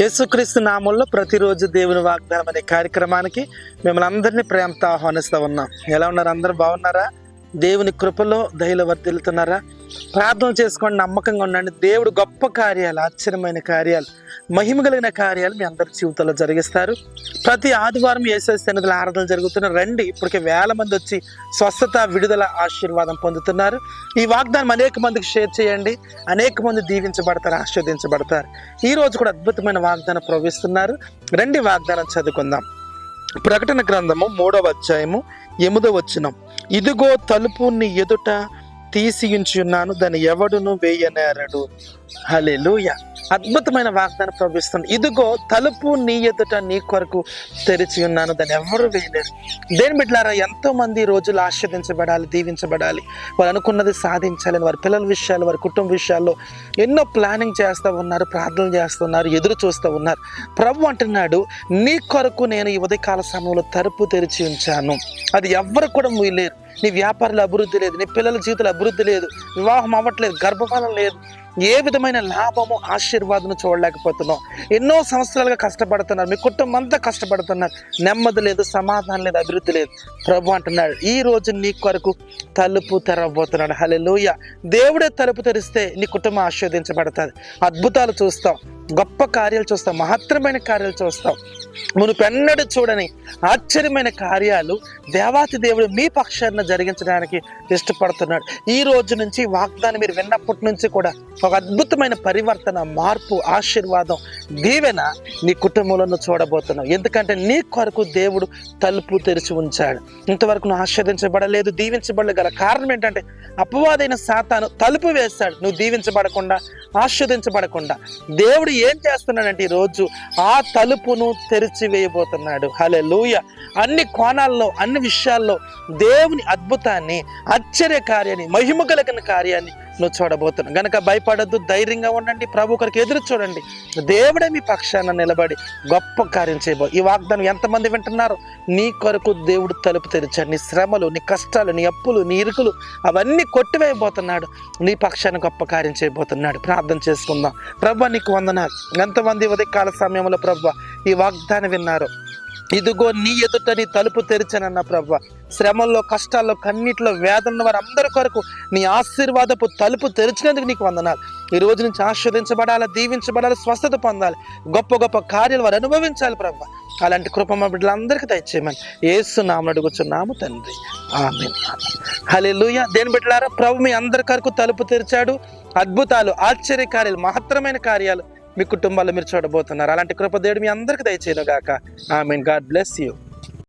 యేసుక్రీస్తు నామంలో ప్రతిరోజు దేవుని వాగ్దానం అనే కార్యక్రమానికి మిమ్మల్ని అందరినీ ప్రేమతో ఆహ్వానిస్తూ ఉన్నాం. ఎలా ఉన్నారు? అందరూ బాగున్నారా? దేవుని కృపలో దయలో వర్తిల్లుతున్నారా ప్రార్థన చేసుకోండి నమ్మకంగా ఉండండి. దేవుడు గొప్ప కార్యాలు ఆశ్చర్యమైన కార్యాలు మహిమ కలిగిన కార్యాలు మీ అందరి జీవితంలో జరిగిస్తారు. ప్రతి ఆదివారం ఏసెస్ సన్నిధుల ఆరాధన జరుగుతున్న రండి. ఇప్పటికే వేల మంది వచ్చి స్వస్థత విడుదల ఆశీర్వాదం పొందుతున్నారు. ఈ వాగ్దానం అనేక మందికి షేర్ చేయండి. అనేక మంది దీవించబడతారు ఆశీర్వదించబడతారు. ఈరోజు కూడా అద్భుతమైన వాగ్దానం ప్రవేశిస్తున్నారు రండి వాగ్దానం చదువుకుందాం. ప్రకటన గ్రంథము మూడవ అధ్యాయము ఎనిమిదవ వచనం. ఇదిగో తలుపు నీ ఎదుట తీసియుంచున్నాను దాన్ని ఎవడును వేయనేరడు. హలెలూయ అద్భుతమైన వాగ్దానం ప్రవహిస్తుంది. ఇదిగో తలుపు నీ ఎదుట నీ కొరకు తెరిచి ఉన్నాను. దాన్ని ఎవరు వేయలేరు. దేని బిడ్డలారా ఎంతో మంది రోజులు ఆస్వాదించబడాలి దీవించబడాలి. వారు అనుకున్నది సాధించాలని వారి పిల్లల విషయాలు వారి కుటుంబ విషయాల్లో ఎన్నో ప్లానింగ్ చేస్తూ ఉన్నారు ప్రార్థన చేస్తున్నారు ఎదురు చూస్తూ ఉన్నారు. ప్రభు అంటున్నాడు నీ కొరకు నేను ఈ ఉదయకాల సమయంలో తలుపు తెరిచి ఉంచాను. అది ఎవ్వరు కూడా మూయలేరు. నీ వ్యాపారంలో అభివృద్ధి లేదు. నీ పిల్లల జీవితంలో అభివృద్ధి లేదు. వివాహం అవ్వట్లేదు. గర్భఫలం లేదు. ఏ విధమైన లాభము ఆశీర్వాదం చూడలేకపోతున్నావు? ఎన్నో సంవత్సరాలుగా కష్టపడుతున్నారు. మీ కుటుంబం అంతా కష్టపడుతున్నారు. నెమ్మది లేదు సమాధానం లేదు అభివృద్ధి లేదు. ప్రభు అంటున్నాడు ఈ రోజు నీ కొరకు తలుపు తెరవబోతున్నాడు. హలే దేవుడే తలుపు తెరిస్తే నీ కుటుంబం ఆస్వాదించబడుతుంది అద్భుతాలు చూస్తాం. గొప్ప కార్యాలు చూస్తాం మహత్తరమైన కార్యాలు చూస్తాం. మునుపెన్నడూ చూడని ఆశ్చర్యమైన కార్యాలు దేవాతి దేవుడు మీ పక్షాన జరిగించడానికి ఇష్టపడుతున్నాడు. ఈ రోజు నుంచి వాగ్దానం మీరు విన్నప్పటి నుంచి కూడా ఒక అద్భుతమైన పరివర్తన మార్పు ఆశీర్వాదం దీవెన నీ కుటుంబంలో చూడబోతున్నావు ఎందుకంటే నీ కొరకు దేవుడు తలుపు తెరిచి ఉంచాడు. ఇంతవరకు నువ్వు ఆశీర్దించబడలేదు దీవించబడలేదు గల కారణం ఏంటంటే అపవాదైన సాతాను తలుపు వేస్తాడు నువ్వు దీవించబడకుండా ఆశీర్దించబడకుండా దేవుడు ఏం చేస్తున్నాడంటే ఈరోజు రోజు ఆ తలుపును తెరిచి వేయబోతున్నాడు లూయ అన్ని కోణాల్లో అన్ని విషయాల్లో దేవుని అద్భుతాన్ని ఆశ్చర్య కార్యాన్ని మహిమ కలిగిన కార్యాన్ని నువ్వు చూడబోతున్నావు గనక భయపడద్దు ధైర్యంగా ఉండండి ప్రభు ఒకరికి ఎదురు చూడండి. దేవుడే మీ పక్షాన నిలబడి గొప్ప కార్యం చేయబో ఈ వాగ్దానం ఎంతమంది వింటున్నారు? నీ కొరకు దేవుడు తలుపు తెరిచాడు. నీ శ్రమలు నీ కష్టాలు నీ అప్పులు నీ ఇరుకులు అవన్నీ కొట్టివేయబోతున్నాడు. నీ పక్షాన గొప్ప కార్యం చేయబోతున్నాడు. ప్రార్థన చేసుకుందాం. ప్రభు నీకు వందనాలు. ఎంతమంది ఉదయకాల సమయంలో ప్రభు ఈ వాగ్దానం విన్నారు? ఇదిగో నీ ఎదుట నీ తలుపు తెరిచానన్న ప్రభు. శ్రమల్లో కష్టాల్లో కన్నీటిలో వేదన వారు అందరి కొరకు నీ ఆశీర్వాదపు తలుపు తెరిచినందుకు నీకు వందనాలు. ఈ రోజు నుంచి ఆస్వాదించబడాలి దీవించబడాలి స్వస్థత పొందాలి. గొప్ప గొప్ప కార్యాలు వారు అనుభవించాలి ప్రభు. అలాంటి కృప మా బిడ్డలందరికీ దయచేయమని ఏసు నామను అడుగుచున్నాము తండ్రి. ఆమె హలే దేని బిడ్డలారా? ప్రభు మీ అందరి కొరకు తలుపు తెరిచాడు. అద్భుతాలు ఆశ్చర్య కార్యాలు మహత్తరమైన కార్యాలు. మీ కుటుంబాల్లో మీరు చూడబోతున్నారు. అలాంటి కృపదేవుడు మీ అందరికీ దయచేయను గాక I mean God bless you